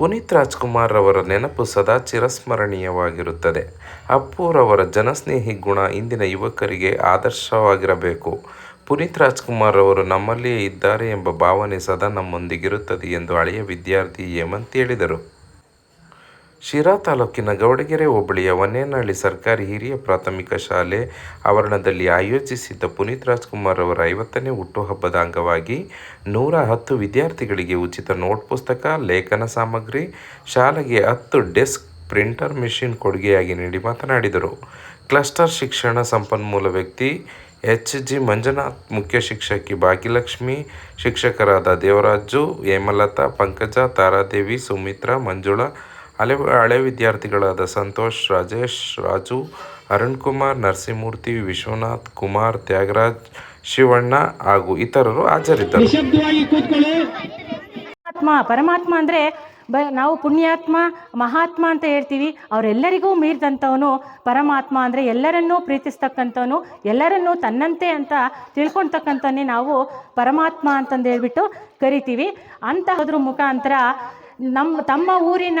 ಪುನೀತ್ ರಾಜ್ಕುಮಾರ್ ಅವರ ನೆನಪು ಸದಾ ಚಿರಸ್ಮರಣೀಯವಾಗಿರುತ್ತದೆ. ಅಪ್ಪುರವರ ಜನಸ್ನೇಹಿ ಗುಣ ಇಂದಿನ ಯುವಕರಿಗೆ ಆದರ್ಶವಾಗಿರಬೇಕು. ಪುನೀತ್ ರಾಜ್ಕುಮಾರ್ ಅವರು ನಮ್ಮಲ್ಲಿಯೇ ಇದ್ದಾರೆ ಎಂಬ ಭಾವನೆ ಸದಾ ನಮ್ಮೊಂದಿಗಿರುತ್ತದೆ ಎಂದು ಹಳೆಯ ವಿದ್ಯಾರ್ಥಿ ಹೇಮಂತ್ ಹೇಳಿದರು. ಶಿರಾ ತಾಲೂಕಿನ ಗೌಡಗೆರೆ ಹೋಬಳಿಯ ವನ್ನೇನಹಳ್ಳಿ ಸರ್ಕಾರಿ ಹಿರಿಯ ಪ್ರಾಥಮಿಕ ಶಾಲೆ ಆವರಣದಲ್ಲಿ ಆಯೋಜಿಸಿದ್ದ ಪುನೀತ್ ರಾಜ್ಕುಮಾರ್ ಅವರ ಐವತ್ತನೇ ಹುಟ್ಟುಹಬ್ಬದ ಅಂಗವಾಗಿ ನೂರ ಹತ್ತು ವಿದ್ಯಾರ್ಥಿಗಳಿಗೆ ಉಚಿತ ನೋಟ್ ಪುಸ್ತಕ, ಲೇಖನ ಸಾಮಗ್ರಿ, ಶಾಲೆಗೆ ಹತ್ತು ಡೆಸ್ಕ್ ಪ್ರಿಂಟರ್ ಮೆಷಿನ್ ಕೊಡುಗೆಯಾಗಿ ನೀಡಿ ಮಾತನಾಡಿದರು. ಕ್ಲಸ್ಟರ್ ಶಿಕ್ಷಣ ಸಂಪನ್ಮೂಲ ವ್ಯಕ್ತಿ ಎಚ್. ಜಿ. ಮಂಜುನಾಥ್, ಮುಖ್ಯ ಶಿಕ್ಷಕಿ ಭಾಗ್ಯಲಕ್ಷ್ಮಿ, ಶಿಕ್ಷಕರಾದ ದೇವರಾಜು, ಹೇಮಲತಾ, ಪಂಕಜ, ತಾರಾದೇವಿ, ಸುಮಿತ್ರಾ, ಮಂಜುಳಾ ಹಳೆ ಹಳೆ ವಿದ್ಯಾರ್ಥಿಗಳಾದ ಸಂತೋಷ್ ರಾಜೇಶ್ ರಾಜು ಅರುಣ್ ಕುಮಾರ್ ನರಸಿಂಹಮೂರ್ತಿ ವಿಶ್ವನಾಥ್ ಕುಮಾರ್ ತ್ಯಾಗರಾಜ್ ಶಿವಣ್ಣ ಹಾಗೂ ಇತರರು ಹಾಜರಿದ್ದರು. ಆತ್ಮ ಪರಮಾತ್ಮ ಅಂದ್ರೆ ಬ ನಾವು ಪುಣ್ಯಾತ್ಮ ಮಹಾತ್ಮ ಅಂತ ಹೇಳ್ತೀವಿ. ಅವರೆಲ್ಲರಿಗೂ ಮೀರಿದಂಥವನು ಪರಮಾತ್ಮ ಅಂದರೆ ಎಲ್ಲರನ್ನೂ ಪ್ರೀತಿಸ್ತಕ್ಕಂಥವನು ಎಲ್ಲರನ್ನೂ ತನ್ನಂತೆ ಅಂತ ತಿಳ್ಕೊಳ್ತಕ್ಕಂಥವನ್ನೇ ನಾವು ಪರಮಾತ್ಮ ಅಂತಂದು ಹೇಳ್ಬಿಟ್ಟು ಕರಿತೀವಿ. ಅಂತಹದ್ರ ಮುಖಾಂತರ ನಮ್ಮ ತಮ್ಮ ಊರಿನ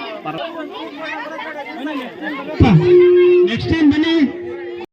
ನೆಕ್ಸ್ಟ್ ಟೈಮ್ ಬನ್ನಿ